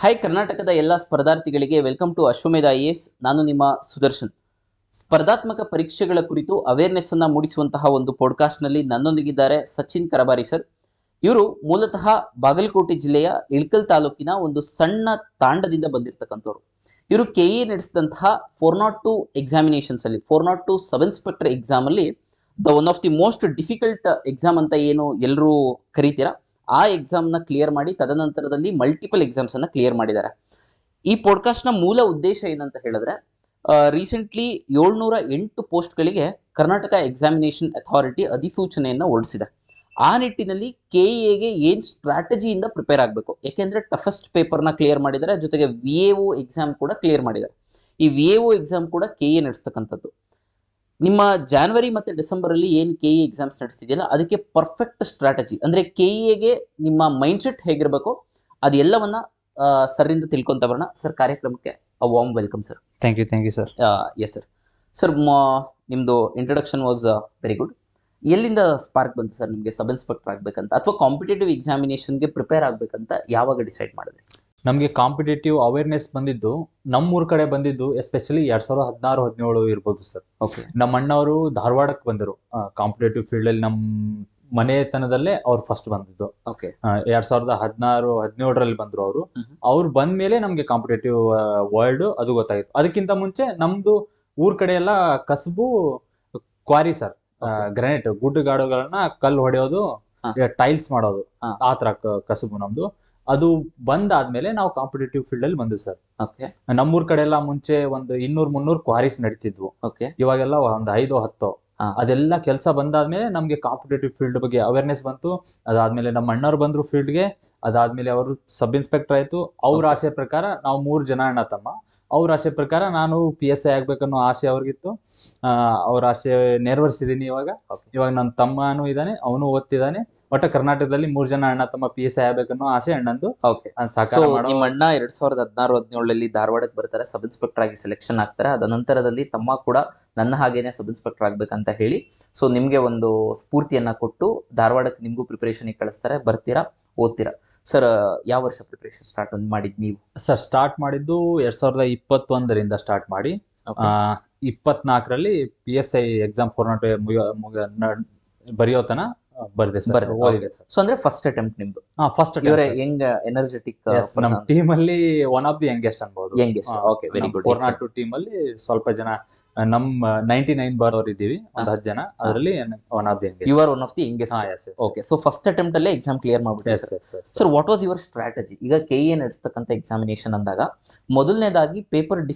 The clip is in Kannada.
ಹಾಯ್ ಕರ್ನಾಟಕದ ಎಲ್ಲ ಸ್ಪರ್ಧಾರ್ಥಿಗಳಿಗೆ welcome to Ashwamedha I S ನಾನು ನಿಮ್ಮ ಸುದರ್ಶನ್. ಸ್ಪರ್ಧಾತ್ಮಕ ಪರೀಕ್ಷೆಗಳ ಕುರಿತು ಅವೇರ್ನೆಸ್ ಅನ್ನ ಮೂಡಿಸುವಂತಹ ಒಂದು ಪಾಡ್ಕಾಸ್ಟ್ನಲ್ಲಿ ನನ್ನೊಂದಿಗಿದ್ದಾರೆ ಸಚಿನ್ ಕರಬಾರಿ ಸರ್ ಇವರು ಮೂಲತಃ ಬಾಗಲಕೋಟೆ ಜಿಲ್ಲೆಯ ಇಳ್ಕಲ್ ತಾಲೂಕಿನ ಒಂದು ಸಣ್ಣ ತಾಂಡದಿಂದ ಬಂದಿರತಕ್ಕಂಥವ್ರು. ಇವರು ಕೆ ಎ ನಡೆಸಿದಂತಹ ಫೋರ್ ನಾಟ್ ಟು ಎಕ್ಸಾಮಿನೇಷನ್ಸ್ ಅಲ್ಲಿ four not two sub inspector exam ಅಲ್ಲಿ the one of the most difficult exam ಅಂತ ಏನು ಎಲ್ಲರೂ ಕರೀತೀರಾ? ಆ ಎಕ್ಸಾಮ್ನ ಕ್ಲಿಯರ್ ಮಾಡಿ ತದನಂತರದಲ್ಲಿ ಮಲ್ಟಿಪಲ್ ಎಕ್ಸಾಮ್ಸ್ ಅನ್ನ ಕ್ಲಿಯರ್ ಮಾಡಿದ್ದಾರೆ. ಈ ಪಾಡ್ಕಾಸ್ಟ್ನ ಮೂಲ ಉದ್ದೇಶ ಏನಂತ ಹೇಳಿದ್ರೆ ರೀಸೆಂಟ್ಲಿ ಏಳ್ನೂರ ಎಂಟು ಪೋಸ್ಟ್ಗಳಿಗೆ ಕರ್ನಾಟಕ ಎಕ್ಸಾಮಿನೇಷನ್ ಅಥಾರಿಟಿ ಅಧಿಸೂಚನೆಯನ್ನು ಹೊರಡಿಸಿದೆ. ಆ ನಿಟ್ಟಿನಲ್ಲಿ ಕೆ ಎಗೆ ಏನ್ ಸ್ಟ್ರಾಟಜಿಯಿಂದ ಪ್ರಿಪೇರ್ ಆಗಬೇಕು? ಯಾಕೆಂದ್ರೆ ಟಫೆಸ್ಟ್ ಪೇಪರ್ನ ಕ್ಲಿಯರ್ ಮಾಡಿದ್ದಾರೆ, ಜೊತೆಗೆ ವಿ ಎ ಒ ಎಕ್ಸಾಮ್ ಕೂಡ ಕ್ಲಿಯರ್ ಮಾಡಿದ್ದಾರೆ. ಈ ವಿ ಎ ಒ ಎಕ್ಸಾಮ್ ಕೂಡ ಕೆ ಎ ನಡೆಸ್ತಕ್ಕಂಥದ್ದು. ನಿಮ್ಮ ಜಾನ್ವರಿ ಮತ್ತು ಡಿಸೆಂಬರಲ್ಲಿ ಏನು ಕೆ ಇ ಎಕ್ಸಾಮ್ಸ್ ನಡೆಸ್ತಿದೆಯಲ್ಲ ಅದಕ್ಕೆ ಪರ್ಫೆಕ್ಟ್ ಸ್ಟ್ರಾಟಜಿ ಅಂದರೆ ಕೆ ಎಗೆ ನಿಮ್ಮ ಮೈಂಡ್ ಸೆಟ್ ಹೇಗಿರಬೇಕು ಅದೆಲ್ಲವನ್ನ ಸರ್ರಿಂದ ತಿಳ್ಕೊಂತ ಬರೋಣ. ಸರ್ ಕಾರ್ಯಕ್ರಮಕ್ಕೆ warm welcome sir thank you thank you sir yes sir sir ನಿಮ್ಮದು ಇಂಟ್ರೊಡಕ್ಷನ್ ವಾಸ್ ವೆರಿ ಗುಡ್ ಎಲ್ಲಿಂದ ಸ್ಪಾರ್ಕ್ ಬಂತು ಸರ್ ನಿಮಗೆ ಸಬ್ ಇನ್ಸ್ಪೆಕ್ಟರ್ ಆಗಬೇಕಂತ ಅಥವಾ ಕಾಂಪಿಟೇಟಿವ್ ಎಕ್ಸಾಮಿನೇಷನ್ಗೆ ಪ್ರಿಪೇರ್ ಆಗಬೇಕಂತ ಯಾವಾಗ ಡಿಸೈಡ್ ಮಾಡಿದ್ರಿ? ನಮಗೆ ಕಾಂಪಿಟೇಟಿವ್ ಅವೇರ್ನೆಸ್ ಬಂದಿದ್ದು ನಮ್ಮೂರ್ ಕಡೆ ಬಂದಿದ್ದು ಎಸ್ಪೆಷಲಿ ಎರಡ್ ಸಾವಿರದ ಹದಿನಾರು ಹದಿನೇಳು ಇರ್ಬೋದು ಸರ್ ಓಕೆ ನಮ್ಮ ಅಣ್ಣವರು ಧಾರವಾಡಕ್ಕೆ ಬಂದರು. ಕಾಂಪಿಟೇಟಿವ್ ಫೀಲ್ಡ್ ಅಲ್ಲಿ ನಮ್ಮ ಮನೆತನದಲ್ಲೇ ಅವ್ರು ಫಸ್ಟ್ ಬಂದಿದ್ದು. ಓಕೆ ಎರಡ್ ಸಾವಿರದ ಹದಿನಾರು ಹದಿನೇಳರಲ್ಲಿ ಬಂದ್ರು ಅವರು. ಅವ್ರು ಬಂದ ಮೇಲೆ ನಮ್ಗೆ ಕಾಂಪಿಟೇಟಿವ್ ವರ್ಲ್ಡ್ ಅದು ಗೊತ್ತಾಯಿತು ಅದಕ್ಕಿಂತ ಮುಂಚೆ ನಮ್ದು ಊರ್ ಕಡೆ ಎಲ್ಲ ಕಸಬು ಕ್ವಾರಿ ಸರ್. ಗ್ರಾನೈಟ್ ಗುಡ್ಡಗಾಡುಗಳನ್ನ ಕಲ್ಲು ಹೊಡೆಯೋದು. ಟೈಲ್ಸ್ ಮಾಡೋದು. ಆ ತರ ಕಸಬು ನಮ್ದು. ಅದು ಬಂದಾದ್ಮೇಲೆ ನಾವು ಕಾಂಪಿಟೇಟಿವ್ ಫೀಲ್ಡ್ ಅಲ್ಲಿ ಬಂದ್ವಿ ಸರ್ ಓಕೆ ನಮ್ಮೂರ್ ಕಡೆ ಎಲ್ಲ ಮುಂಚೆ ಒಂದು ಇನ್ನೂರ್ ಮುನ್ನೂರ್ ಕ್ವಾರೀಸ್ ನಡೀತಿದ್ವು. ಓಕೆ ಇವಾಗೆಲ್ಲ ಒಂದ್ ಐದು ಹತ್ತು. ಅದೆಲ್ಲ ಕೆಲಸ ಬಂದಾದ್ಮೇಲೆ ನಮ್ಗೆ ಕಾಂಪಿಟೇಟಿವ್ ಫೀಲ್ಡ್ ಬಗ್ಗೆ ಅವೇರ್ನೆಸ್ ಬಂತು. ಅದಾದ್ಮೇಲೆ ನಮ್ಮ ಅಣ್ಣವ್ರು ಬಂದ್ರು ಫೀಲ್ಡ್ಗೆ ಅದಾದ್ಮೇಲೆ ಅವರು ಸಬ್ ಇನ್ಸ್ಪೆಕ್ಟರ್ ಆಯ್ತು. ಅವ್ರ. ಆಸೆ ಪ್ರಕಾರ ನಾವು ಮೂರ್ ಜನ ಅಣ್ಣ ತಮ್ಮ. ಅವ್ರ ಆಸೆ ಪ್ರಕಾರ ನಾನು ಪಿ ಎಸ್ ಐ ಆಗ್ಬೇಕನ್ನೋ ಆಸೆ ಅವ್ರಿಗಿತ್ತು. ಆ, ಅವ್ರ ಆಸೆ ನೆರವೇರಿಸಿದೀನಿ ಇವಾಗ. ಇವಾಗ ನನ್ನ ತಮ್ಮನೂ ಇದ್ದಾನೆ ಅವನು ಓದ್ತಿದ್ದಾನೆ. ಒಟ್ಟ ಕರ್ನಾಟಕದಲ್ಲಿ ಮೂರ್ ಜನ ಅಣ್ಣ ತಮ್ಮ ಪಿ ಎಸ್ ಐ ಆಗ್ಬೇಕನ್ನೋ ಆಸೆ ಅಣ್ಣಂದು. ಓಕೆ ಸೊ ಮಾಡೋ ನಿಮ್ಮ ಅಣ್ಣ ಎರಡ್ ಸಾವಿರದ ಹದಿನಾರು ಹದಿನೇಳಲ್ಲಿ ಧಾರವಾಡಕ್ಕೆ ಬರ್ತಾರೆ ಸಬ್ ಇನ್ಸ್ಪೆಕ್ಟರ್ ಆಗಿ ಸೆಲೆಕ್ಷನ್ ಆಗ್ತಾರೆ. ಅದ ನಂತರದಲ್ಲಿ ತಮ್ಮ ಕೂಡ ನನ್ನ ಹಾಗೇನೆ ಸಬ್ ಇನ್ಸ್ಪೆಕ್ಟರ್ ಆಗ್ಬೇಕಂತ ಹೇಳಿ ಸೊ ನಿಮ್ಗೆ ಒಂದು ಸ್ಫೂರ್ತಿಯನ್ನ ಕೊಟ್ಟು ಧಾರವಾಡಕ್ಕೆ ನಿಮ್ಗೂ ಪ್ರಿಪರೇಷನ್ ಕಳಿಸ್ತಾರೆ. ಬರ್ತೀರಾ? ಓದ್ತೀರಾ? ಸರ್ ಯಾವ ವರ್ಷ ಪ್ರಿಪರೇಷನ್ ಸ್ಟಾರ್ಟ್ ಮಾಡಿದ್ ನೀವು? ಸರ್ ಸ್ಟಾರ್ಟ್ ಮಾಡಿದ್ದು ಎರಡ್ ಸಾವಿರದ ಇಪ್ಪತ್ತೊಂದರಿಂದ ಸ್ಟಾರ್ಟ್ ಮಾಡಿ. ಆ, ಇಪ್ಪತ್ನಾಲ್ಕರಲ್ಲಿ P S I exam four naught ಬರೆಯೋ ತನ ಬರ್ದೆ ಸರ್. ಓದಿದೆ ಸರ್. ಸೊ ಅಂದ್ರೆ ಫಸ್ಟ್ ಅಟೆಂಪ್ಟ್ ನಿಮ್ದು? ಫಸ್ಟ್ ಇವರೇ ಹೆಂಗ್ ಎನರ್ಜೆಟಿಕ್ ನಮ್ ಟೀಮ್ ಅಲ್ಲಿ ಒನ್ ಆಫ್ ದಿ ಯಂಗೆಸ್ಟ್ ಅನ್ಬಹುದು youngest okay very good four not two team ಅಲ್ಲಿ ಸ್ವಲ್ಪ ಜನ ನಮ್ ನೈಂಟಿ ನೈನ್ ಬರೋರ್ ಇದ್ದೀವಿ ಒಂದ್ ಹತ್ತು ಜನ. ಅದರಲ್ಲಿ one of the youngest you are one of the youngest okay so first attempt ಅಲ್ಲೇ ಎಕ್ಸಾಮ್ ಕ್ಲಿಯರ್ ಮಾಡ್ಬಿಟ್ಟು sir. What was your strategy ಈಗ ಕೆ ಎ ನಡೆಸ್ತಕ್ಕಂಥ ಎಕ್ಸಾಮಿನೇಷನ್ ಅಂದಾಗ ಮೊದಲನೇದಾಗಿ ಪೇಪರ್